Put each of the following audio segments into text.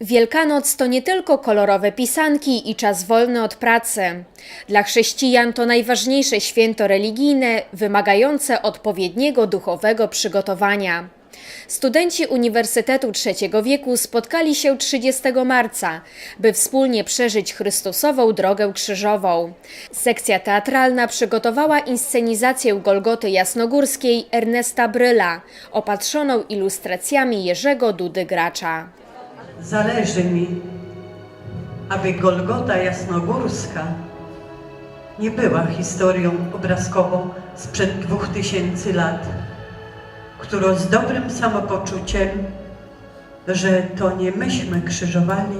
Wielkanoc to nie tylko kolorowe pisanki i czas wolny od pracy. Dla chrześcijan to najważniejsze święto religijne, wymagające odpowiedniego duchowego przygotowania. Studenci Uniwersytetu III wieku spotkali się 30 marca, by wspólnie przeżyć Chrystusową drogę krzyżową. Sekcja teatralna przygotowała inscenizację Golgoty Jasnogórskiej Ernesta Bryla, opatrzoną ilustracjami Jerzego Dudy Gracza. Zależy mi, aby Golgota Jasnogórska nie była historią obrazkową sprzed dwóch tysięcy lat, którą z dobrym samopoczuciem, że to nie myśmy krzyżowali,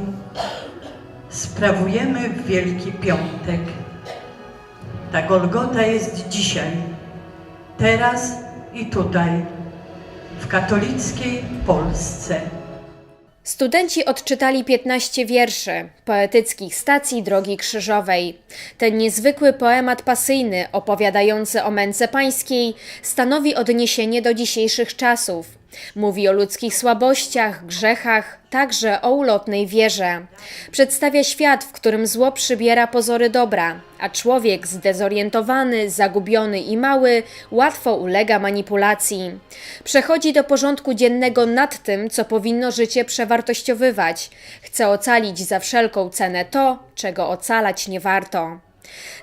sprawujemy w Wielki Piątek. Ta Golgota jest dzisiaj, teraz i tutaj, w katolickiej Polsce. Studenci odczytali 15 wierszy poetyckich stacji Drogi Krzyżowej. Ten niezwykły poemat pasyjny, opowiadający o męce pańskiej, stanowi odniesienie do dzisiejszych czasów. Mówi o ludzkich słabościach, grzechach, także o ulotnej wierze. Przedstawia świat, w którym zło przybiera pozory dobra, a człowiek zdezorientowany, zagubiony i mały łatwo ulega manipulacji. Przechodzi do porządku dziennego nad tym, co powinno życie przewartościowywać. Chce ocalić za wszelką cenę to, czego ocalać nie warto.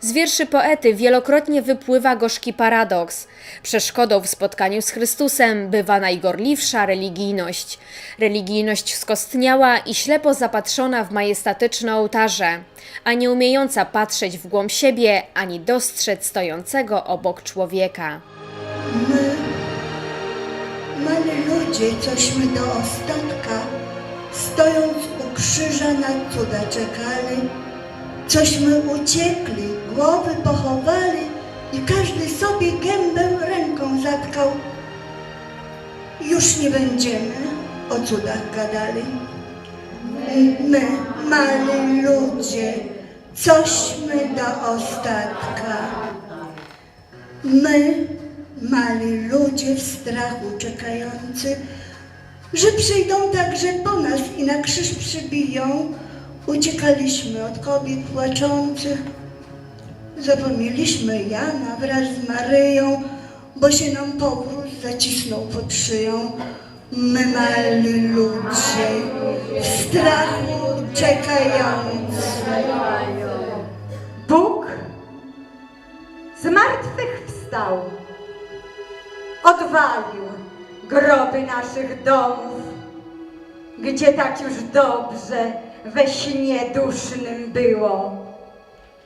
Z wierszy poety wielokrotnie wypływa gorzki paradoks. Przeszkodą w spotkaniu z Chrystusem bywa najgorliwsza religijność. Religijność skostniała i ślepo zapatrzona w majestatyczne ołtarze, a nie umiejąca patrzeć w głąb siebie ani dostrzec stojącego obok człowieka. My, mali ludzie, cośmy do ostatka, stojąc u krzyża na cuda czekali, cośmy uciekli, głowy pochowali i każdy sobie gębę ręką zatkał. Już nie będziemy o cudach gadali. My, mali ludzie, cośmy do ostatka. My, mali ludzie w strachu czekający, że przyjdą także po nas i na krzyż przybiją, uciekaliśmy od kobiet płaczących. Zapomnieliśmy Jana wraz z Maryją, bo się nam powrót zacisnął pod szyją. My mali ludzie w strachu czekający. Bóg zmartwychwstał, odwalił groby naszych domów, gdzie tak już dobrze we śnie dusznym było.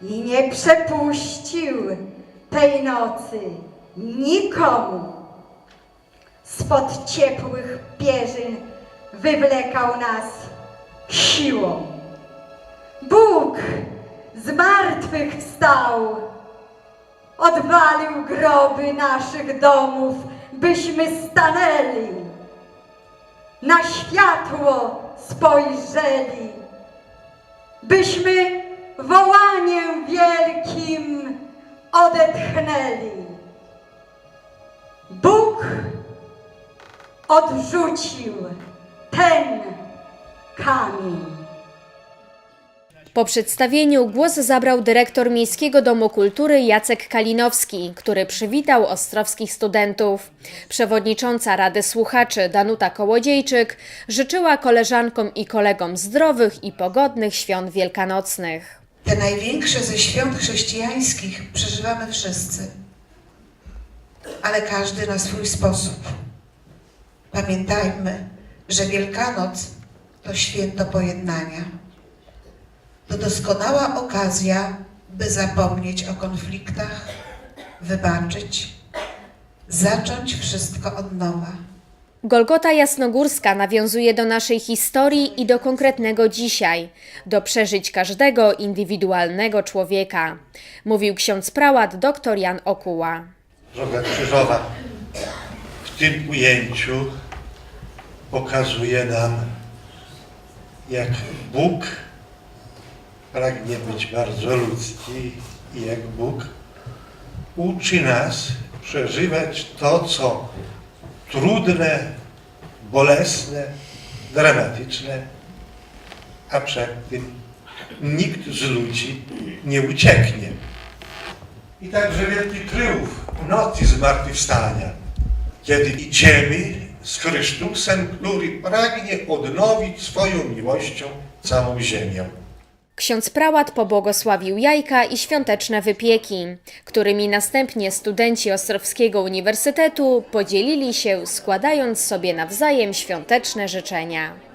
I nie przepuścił tej nocy nikomu. Spod ciepłych pierzyn wywlekał nas siłą. Bóg z martwych wstał, odwalił groby naszych domów, byśmy stanęli, na światło spojrzeli, byśmy wołaniem wielkim odetchnęli. Bóg odrzucił ten kamień. Po przedstawieniu głos zabrał dyrektor Miejskiego Domu Kultury Jacek Kalinowski, który przywitał ostrowskich studentów. Przewodnicząca Rady Słuchaczy Danuta Kołodziejczyk życzyła koleżankom i kolegom zdrowych i pogodnych świąt wielkanocnych. Te największe ze świąt chrześcijańskich przeżywamy wszyscy, ale każdy na swój sposób. Pamiętajmy, że Wielkanoc to święto pojednania. To doskonała okazja, by zapomnieć o konfliktach, wybaczyć, zacząć wszystko od nowa. Golgota Jasnogórska nawiązuje do naszej historii i do konkretnego dzisiaj, do przeżyć każdego indywidualnego człowieka, mówił ksiądz prałat dr Jan Okuła. Droga krzyżowa w tym ujęciu pokazuje nam, jak Bóg pragnie być bardzo ludzki i jak Bóg uczy nas przeżywać to, co trudne, bolesne, dramatyczne, a przed tym nikt z ludzi nie ucieknie. I także wielki triumf nocy zmartwychwstania, kiedy idziemy z Chrystusem, który pragnie odnowić swoją miłością całą ziemię. Ksiądz prałat pobłogosławił jajka i świąteczne wypieki, którymi następnie studenci Ostrowskiego Uniwersytetu podzielili się, składając sobie nawzajem świąteczne życzenia.